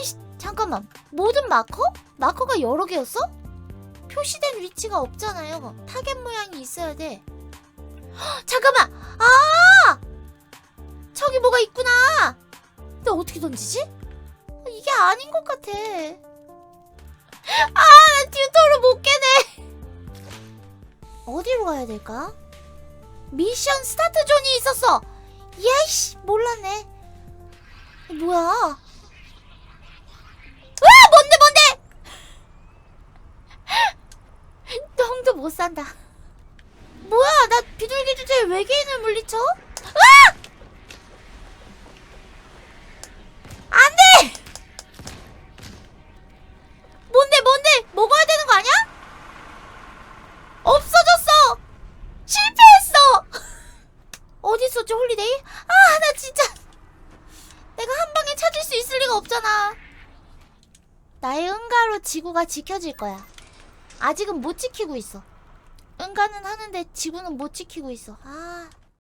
아이씨, 잠깐만. 모든 마커? 마커가 여러 개였어? 표시된 위치가 없잖아요. 타겟 모양이 있어야 돼. 헉, 잠깐만! 아! 저기 뭐가 있구나! 근데 어떻게 던지지? 어, 이게 아닌 것 같아. 아, 나 튜토를 못 깨네! 어디로 가야 될까? 미션 스타트 존이 있었어! 예이씨, 몰랐네. 어, 뭐야? 아, 뭔데, 뭔데! 똥도 못 산다. 뭐야, 나 비둘기 주제에 외계인을 물리쳐? 아! 안 돼! 뭔데, 뭔데? 먹어야 되는 거 아니야? 없어졌어! 실패했어! 어디 있었지, 홀리데이? 아, 나 진짜. 내가 한 방에 찾을 수 있을 리가 없잖아. 나의 응가로 지구가 지켜질 거야. 아직은 못 지키고 있어. 응가는 하는데 지구는 못 지키고 있어. 아.